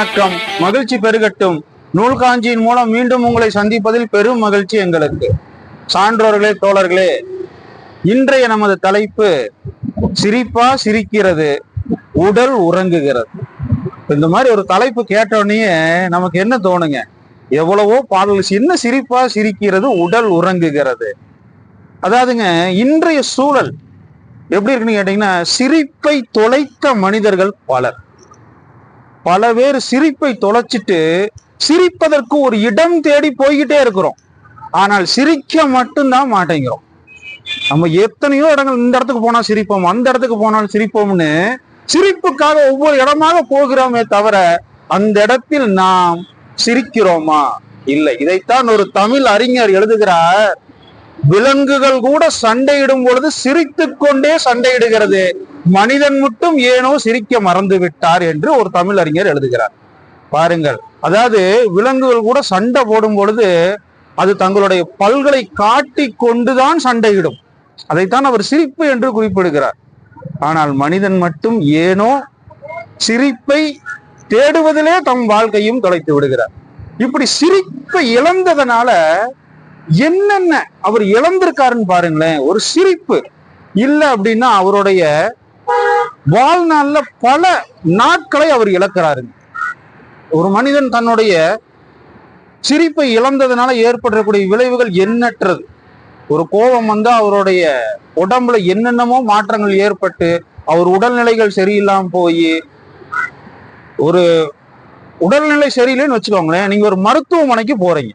வணக்கம் மகிழ்ச்சி பெருகட்டும். நூல்காஞ்சியின் மூலம் மீண்டும் உங்களை சந்திப்பதில் பெரும் மகிழ்ச்சி எங்களுக்கு. சான்றோர்களே தோழர்களே இன்றைய நமது தலைப்பு சிரிப்பா சிரிக்கிறது உடல் உறங்குகிறது. இந்த மாதிரி ஒரு தலைப்பு கேட்டோடனே நமக்கு என்ன தோணுங்க? எவ்வளவோ பாடல்கள் என்ன சிரிப்பா சிரிக்கிறது உடல் உறங்குகிறது. அதாவதுங்க இன்றைய சூழல் எப்படி இருக்குன்னு கேட்டீங்கன்னா சிரிப்பை தொலைத்த மனிதர்கள் பலர். பல பேர் சிரிப்பை தொலைச்சிட்டு சிரிப்பதற்கு ஒரு இடம் தேடி போய்கிட்டே இருக்கிறோம். ஆனால் சிரிக்க மட்டும்தான் மாட்டேங்கிறோம். நம்ம எத்தனையோ இடங்கள் இந்த இடத்துக்கு போனா சிரிப்போம் அந்த இடத்துக்கு போனாலும் சிரிப்போம்னு சிரிப்புக்காக ஒவ்வொரு இடமாக போகிறோமே தவிர அந்த இடத்தில் நாம் சிரிக்கிறோமா? இல்லை. இதைத்தான் ஒரு தமிழ் அறிஞர் எழுதுகிறார். விலங்குகள் கூட சண்டையிடும் பொழுது சிரித்து கொண்டே சண்டையிடுகிறது. மனிதன் மட்டும் ஏனோ சிரிக்க மறந்து விட்டார் என்று ஒரு தமிழ் அறிஞர் எழுதுகிறார். பாருங்கள். அதாவது விலங்குகள் கூட சண்டை போடும் பொழுது அது தங்களுடைய பல்களை காட்டி கொண்டுதான் சண்டையிடும். அதைத்தான் அவர் சிரிப்பு என்று குறிப்பிடுகிறார். ஆனால் மனிதன் மட்டும் ஏனோ சிரிப்பை தேடுவதிலே தம் வாழ்க்கையும் தொலைத்து விடுகிறார். இப்படி சிரிப்பை இழந்ததனால என்னென்ன அவர் இழந்திருக்காருன்னு பாருங்களேன். ஒரு சிரிப்பு. இல்லை அப்படின்னா அவருடைய வாழ்நாள்ல பல நாட்களை அவர் இழக்கிறாருங்க ஒரு மனிதன் தன்னுடைய சிரிப்பை இழந்ததுனால ஏற்படக்கூடிய விளைவுகள் எண்ணற்றது. ஒரு கோபம் வந்து அவருடைய உடம்புல என்னென்னமோ மாற்றங்கள் ஏற்பட்டு அவர் உடல்நிலைகள் சரியில்லாம போய் ஒரு உடல்நிலை சரியில்லைன்னு வச்சுக்கோங்களேன் நீங்க ஒரு மருத்துவமனைக்கு போறீங்க.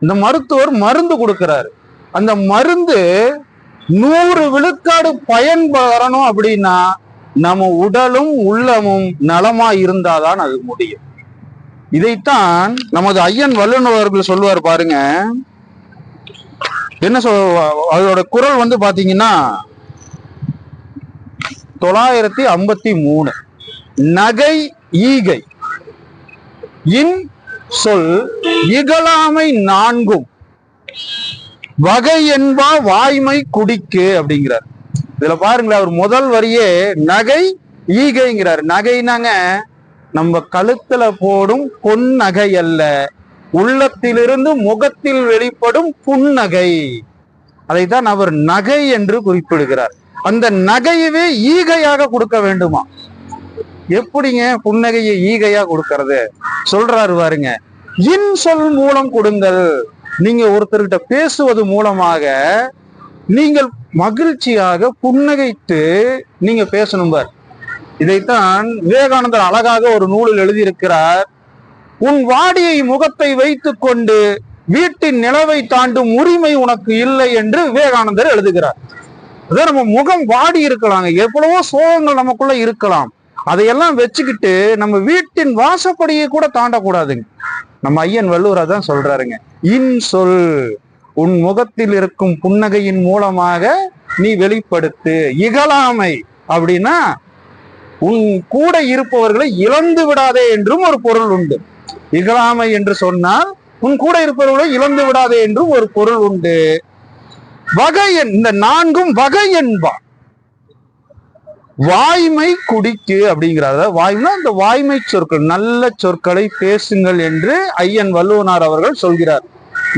இந்த மருத்துவர் மருந்து கொடுக்கிறாரு. அந்த மருந்து நூறு விழுக்காடு பயன் வரணும் அப்படின்னா நம்ம உடலும் உள்ளமும் நலமா இருந்தாதான் அது முடியும். இதைத்தான் நமது ஐயன் வல்லுநர் அவர்கள் சொல்லுவார் பாருங்க. என்ன சொல் அதோட குரல் வந்து பாத்தீங்கன்னா தொள்ளாயிரத்தி ஐம்பத்தி மூணு. நகை ஈகை. இன் சொல் இகழாமை நான்கும். வகை என்பா வாய்மை குடிக்கு அப்படிங்கிறார். இதுல பாருங்களேன் அவர் முதல் வரியே நகை ஈகைங்கிறார். நகைனாங்க நம்ம கழுத்துல போடும் பொன் நகை அல்ல. உள்ளத்திலிருந்து முகத்தில் வெளிப்படும் புன்னகை. அதைத்தான் அவர் நகை என்று குறிப்பிடுகிறார். அந்த நகையவே ஈகையாக கொடுக்க வேண்டுமா? எப்படிங்க புன்னகையை ஈகையா கொடுக்கறது? சொல்றாரு பாருங்க. இன் சொல் மூலம் கொடுங்கள். நீங்க ஒருத்தர்கிட்ட பேசுவது மூலமாக நீங்கள் மகிழ்ச்சியாக புன்னகைத்து நீங்க பேசணும் பார். இதைத்தான் விவேகானந்தர் அழகாக ஒரு நூலில் எழுதியிருக்கிறார். உன் வாடியை முகத்தை வைத்துக் கொண்டு வீட்டின் நிலவை தாண்டும் உரிமை உனக்கு இல்லை என்று விவேகானந்தர் எழுதுகிறார். அதான் நம்ம முகம் வாடி இருக்கலாங்க. எவ்வளவோ சோகங்கள் நமக்குள்ள இருக்கலாம். அதையெல்லாம் வச்சுக்கிட்டு நம்ம வீட்டின் வாசப்படியை கூட தாண்டக்கூடாதுங்க. நம்ம ஐயன் வள்ளுவரா தான் சொல்றாருங்க. இன் சொல். உன் முகத்தில் இருக்கும் புன்னகையின் மூலமாக நீ வெளிப்படுத்து. இகழாமை. அப்படின்னா உன் கூட இருப்பவர்களை இழந்து விடாதே என்றும் ஒரு பொருள் உண்டு. இகழாமை என்று சொன்னால் உன் கூட இருப்பவர்களை இழந்து விடாதே என்றும் ஒரு பொருள் உண்டு. வகை இந்த நான்கும் வகை என்பா வாய்மை குடிக்கு அப்படிங்கிறத வாய்னா இந்த வாய்மை சொற்கள் நல்ல சொற்களை பேசுங்கள் என்று ஐயன் வல்லுவனார் அவர்கள் சொல்கிறார்.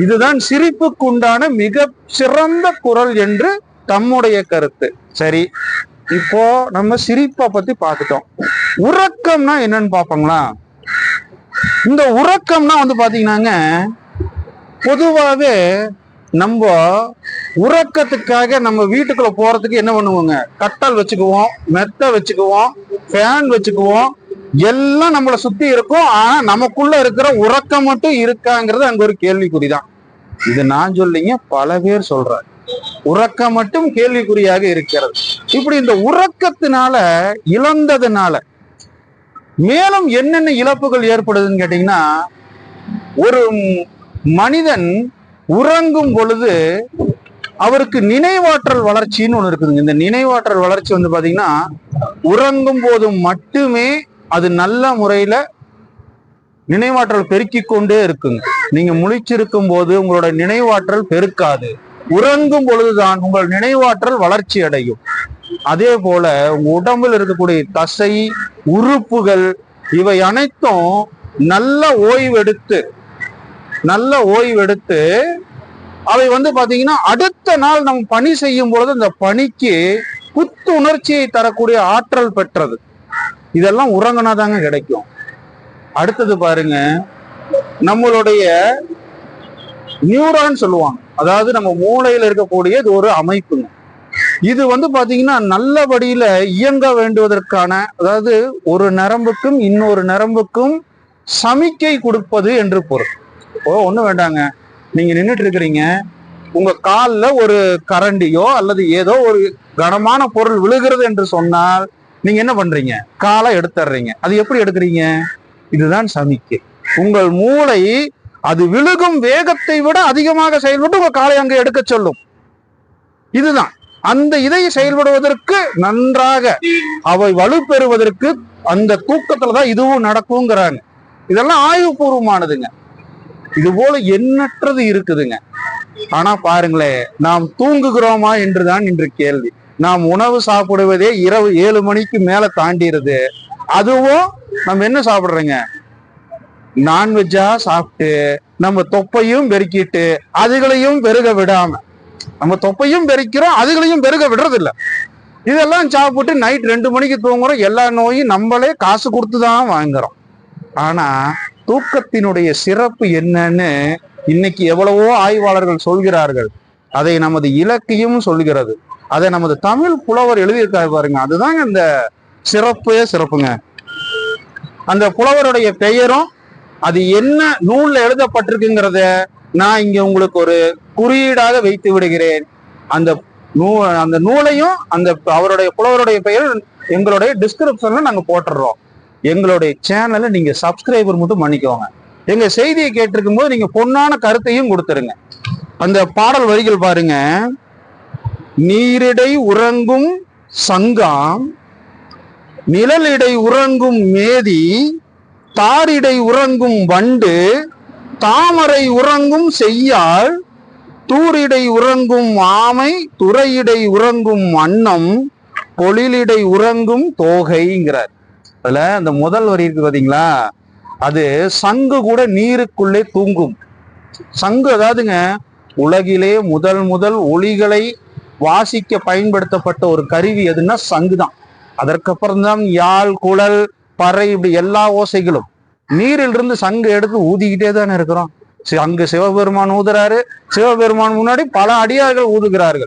இதுதான் சிரிப்புக்குண்டான மிக சிறந்த குரல் என்று தம்முடைய கருத்து. சரி இப்போ நம்ம சிரிப்பை பத்தி பார்த்துட்டோம். உறக்கம்னா என்னன்னு பார்ப்போங்களா? இந்த உறக்கம்னா வந்து பாத்தீங்கன்னாங்க பொதுவாகவே நம்ம உறக்கத்துக்காக நம்ம வீட்டுக்குள்ள போறதுக்கு என்ன பண்ணுவோங்க? கட்டல் வச்சுக்குவோம் மெத்த வச்சுக்குவோம் ஃபேன் வச்சுக்குவோம் எல்லாம் நம்மளை சுத்தி இருக்கும். ஆனா நமக்குள்ள இருக்கிற உறக்கம் மட்டும் இருக்காங்கிறது அங்க ஒரு கேள்விக்குறிதான். இது நான் சொல்லிங்க பல பேர் சொல்றாங்க. உறக்கம் மட்டும் கேள்விக்குறியாக இருக்கிறது. இப்படி இந்த உறக்கத்தினால இழந்ததுனால மேலும் என்னென்ன இழப்புகள் ஏற்படுதுன்னு கேட்டீங்கன்னா ஒரு மனிதன் உறங்கும் பொழுது அவருக்கு நினைவாற்றல் வளர்ச்சின்னு ஒண்ணு இருக்குதுங்க. இந்த நினைவாற்றல் வளர்ச்சி வந்து பாத்தீங்கன்னா உறங்கும் போது மட்டுமே அது நல்ல முறையில நினைவாற்றல் பெருக்கிக் கொண்டே இருக்குங்க. நீங்க முழிச்சிருக்கும் போது உங்களோட நினைவாற்றல் பெருக்காது. உறங்கும் பொழுதுதான் உங்கள் நினைவாற்றல் வளர்ச்சி அடையும். அதே போல உங்க உடம்பில் இருக்கக்கூடிய தசை உறுப்புகள் இவை அனைத்தும் நல்ல ஓய்வெடுத்து நல்ல ஓய்வெடுத்து அவை வந்து பாத்தீங்கன்னா அடுத்த நாள் நம்ம பணி செய்யும் பொழுது அந்த பணிக்கு புத்துணர்ச்சியை தரக்கூடிய ஆற்றல் பெற்றது. இதெல்லாம் உறங்கினாதாங்க கிடைக்கும். அடுத்தது பாருங்க நம்மளுடைய நியூரான் சொல்லுவாங்க. அதாவது நம்ம மூளையில இருக்கக்கூடிய இது ஒரு அமைப்புங்க இது வந்து பாத்தீங்கன்னா நல்லபடியில இயங்க வேண்டுவதற்கான அதாவது ஒரு நரம்புக்கும் இன்னொரு நரம்புக்கும் சமிக்கை கொடுப்பது என்று பொருள். ஓ ஒன்றும் வேண்டாங்க. நீங்க நின்றுட்டு இருக்கிறீங்க உங்க கால்ல ஒரு கரண்டியோ அல்லது ஏதோ ஒரு கனமான பொருள் விழுகிறது என்று சொன்னால் நீங்க என்ன பண்றீங்க? காலை எடுத்துடுறீங்க அது எப்படி எடுக்கிறீங்க? இதுதான் சமிக்கை. உங்கள் மூளை அது விழுகும் வேகத்தை விட அதிகமாக செயல்பட்டு உங்க காலை அங்க எடுக்க சொல்லும். இதுதான். அந்த இதை செயல்படுவதற்கு நன்றாக அவை வலுப்பெறுவதற்கு அந்த தூக்கத்துல தான் இதுவும் நடக்குங்கிறாங்க. இதெல்லாம் ஆய்வுபூர்வமானதுங்க. இது போல எண்ணற்றது இருக்குதுங்க. ஆனா பாருங்களேன் நாம் தூங்குகிறோமா என்றுதான் இன்று கேள்வி. நாம் உணவு சாப்பிடுவதே இரவு ஏழு மணிக்கு மேல தாண்டிடுது. அதுவும் நம்ம என்ன சாப்பிடுறோங்க? நான்வெஜ்ஜா சாப்பிட்டு நம்ம தொப்பையும் பெருக்கிட்டு அதுகளையும் பெருக விடாம நம்ம தொப்பையும் பெருக்கிறோம் அதுகளையும் பெருக விடுறதில்ல. இதெல்லாம் சாப்பிட்டு நைட் ரெண்டு மணிக்கு தூங்குறோம் எல்லா நோயும் நம்மளே காசு கொடுத்து தான் வாங்குறோம். ஆனா தூக்கத்தினுடைய சிறப்பு என்னன்னு இன்னைக்கு எவ்வளவோ ஆய்வாளர்கள் சொல்கிறார்கள். அதை நமது இலக்கியம் சொல்கிறது. அதை நமது தமிழ் புலவர் எழுதியிருக்காரு பாருங்க. அதுதாங்க அந்த சிறப்பே சிறப்புங்க. அந்த புலவருடைய பெயரும் அது என்ன நூல்ல எழுதப்பட்டிருக்குங்கிறத நான் இங்க உங்களுக்கு ஒரு குறியீடாக வைத்து விடுகிறேன். அந்த நூ அந்த நூலையும் அந்த அவருடைய புலவருடைய பெயர் எங்களுடைய டிஸ்கிரிப்ஷன்ல நாங்க போட்டுடுறோம் எங்களுடைய சேனலை நீங்க சப்ஸ்கிரைபர் மட்டும் பண்ணிக்கோங்க. எங்க செய்தியை கேட்டிருக்கும் போது நீங்க பொன்னான கருத்தையும் கொடுத்துருங்க. அந்த பாடல் வரிகள் பாருங்க. நீரிடை உறங்கும் சங்காம் நிழலிடை உறங்கும் மேதி தாரிடை உறங்கும் வண்டு தாமரை உறங்கும் செய்யாள் தூரிடை உறங்கும் ஆமை துறையிடை உறங்கும் அன்னம் பொழிலிடை உறங்கும் தோகைங்கிறார். அதுல அந்த முதல் வரி இருக்கு பாத்தீங்களா? அது சங்கு கூட நீருக்குள்ளே தூங்கும். சங்கு அதாவதுங்க உலகிலே முதல் முதல் ஒளிகளை வாசிக்க பயன்படுத்தப்பட்ட ஒரு கருவி எதுன்னா சங்கு தான் அதற்கப்புறம் தான் யாழ் குழல் பறை இப்படி எல்லா ஓசைகளும். நீரிலிருந்து சங்கு எடுத்து ஊதிக்கிட்டே தானே இருக்கிறோம். சி- அங்கு சிவபெருமான் ஊதுறாரு சிவபெருமான் முன்னாடி பல அடியார்கள் ஊதுகிறார்கள்.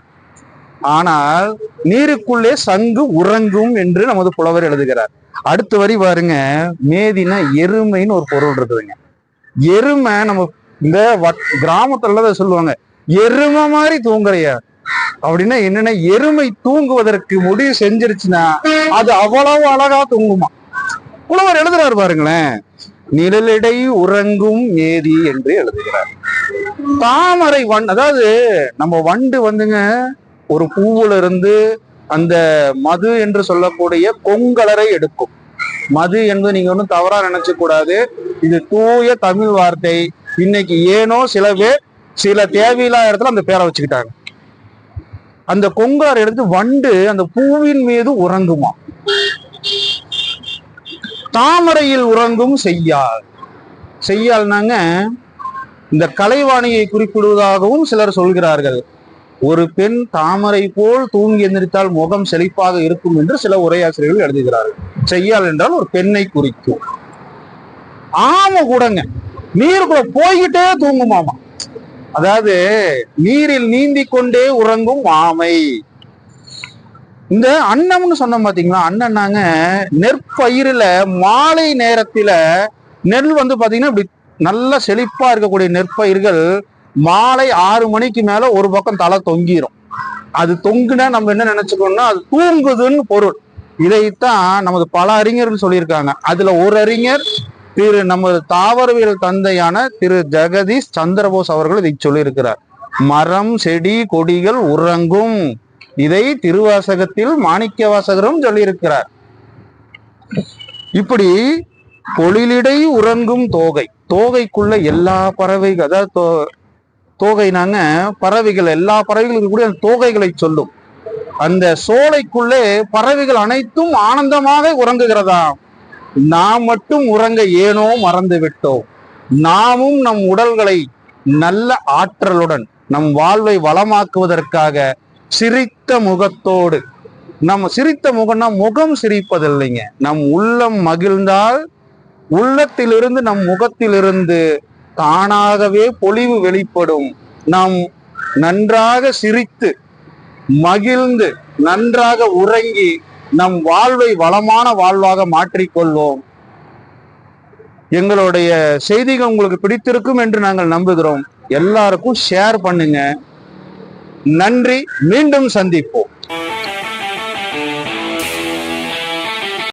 ஆனால் நீருக்குள்ளே சங்கு உறங்கும் என்று நமது புலவர் எழுதுகிறார். அடுத்த வரி பாருங்க மேதினா எருமைன்னு ஒரு பொருள் இருக்குதுங்க. எருமை நம்ம இந்த வட்- கிராமத்துல சொல்லுவாங்க. எருமை மாதிரி தூங்குறையா? அப்படின்னா என்னன்னா எருமை தூங்குவதற்கு முடிவு செஞ்சிருச்சுன்னா அது அவ்வளவு அழகா தூங்குமா? புலவர் எழுதுறாரு பாருங்களேன் நிழலிடை உறங்கும் மேதி என்று எழுதுகிறார். தாமரை வண் அதாவது நம்ம வண்டு வந்துங்க ஒரு பூவுல இருந்து அந்த மது என்று சொல்லக்கூடிய கொங்கலரை எடுக்கும். மது என்பது நீங்க ஒன்றும் தவறா நினைச்ச கூடாது. இது தூய தமிழ் வார்த்தை. இன்னைக்கு ஏனோ சில பேர் சில தேவையில்லாத இடத்துல அந்த பேரை வச்சுக்கிட்டாங்க. அந்த கொங்கார் எடுத்து வண்டு அந்த பூவின் மீது உறங்குமா? தாமரையில் உறங்கும் செய்யாள். செய்யாள்னாங்க இந்த கலைவாணியை குறிப்பிடுவதாகவும் சிலர் சொல்கிறார்கள். ஒரு பெண் தாமரை போல் தூங்கி எந்திரித்தால் முகம் செழிப்பாக இருக்கும் என்று சில உரையாசிரியர்கள் எழுதுகிறார்கள். செய்யாள் என்றால் ஒரு பெண்ணை குறிக்கும். ஆமை கூடங்க நீருக்குள்ள போய்கிட்டே தூங்குமாமா? அதாவது நீரில் நீந்தி கொண்டே உறங்கும் ஆமை. இந்த அன்னம்னு சொன்னோம் பாத்தீங்களா? அண்ணன்னாங்க நெற்பயிரில மாலை நேரத்துல நெல் வந்து பாத்தீங்கன்னா இப்படி நல்ல செழிப்பா இருக்கக்கூடிய நெற்பயிர்கள் மாலை ஆறு மணிக்கு மேல ஒரு பக்கம் தலை தொங்கிரும். அது தொங்குனா நம்ம என்ன நினைச்சுக்கணும்னா அது தூங்குதுன்னு பொருள். இதைத்தான் நமது பல அறிஞர்கள் சொல்லியிருக்காங்க. அதுல ஒரு அறிஞர் திரு நமது தாவரவியல் தந்தையான திரு ஜெகதீஷ் சந்திரபோஸ் அவர்கள் இதை சொல்லியிருக்கிறார். மரம் செடி கொடிகள் உறங்கும். இதை திருவாசகத்தில் மாணிக்க வாசகரும் சொல்லியிருக்கிறார். இப்படி பொழிலிடை உறங்கும் தோகை. தோகைக்குள்ள எல்லா பறவைகள் அதாவது தோ- தோகைனாங்க பறவைகள் எல்லா பறவைகளுக்கு கூட அந்த தோகைகளை சொல்லும். அந்த சோலைக்குள்ளே பறவைகள் அனைத்தும் ஆனந்தமாக உறங்குகிறதாம். நாம் மட்டும் உறங்க ஏனோ மறந்து விட்டோம் நாமும் நம் உடல்களை நல்ல ஆற்றலுடன் நம் வாழ்வை வளமாக்குவதற்காக சிரித்த முகத்தோடு நம்ம சிரித்த முகம்னா முகம் சிரிப்பதில்லைங்க. நம் உள்ளம் மகிழ்ந்தால் உள்ளத்திலிருந்து நம் முகத்திலிருந்து தானாகவே பொலிவு வெளிப்படும். நாம் நன்றாக சிரித்து மகிழ்ந்து நன்றாக உறங்கி நம் வாழ்வை வளமான வாழ்வாக மாற்றிக்கொள்வோம். எங்களுடைய செய்திகள் உங்களுக்கு பிடித்திருக்கும் என்று நாங்கள் நம்புகிறோம். எல்லாருக்கும் ஷேர் பண்ணுங்க. நன்றி. மீண்டும் சந்திப்போம்.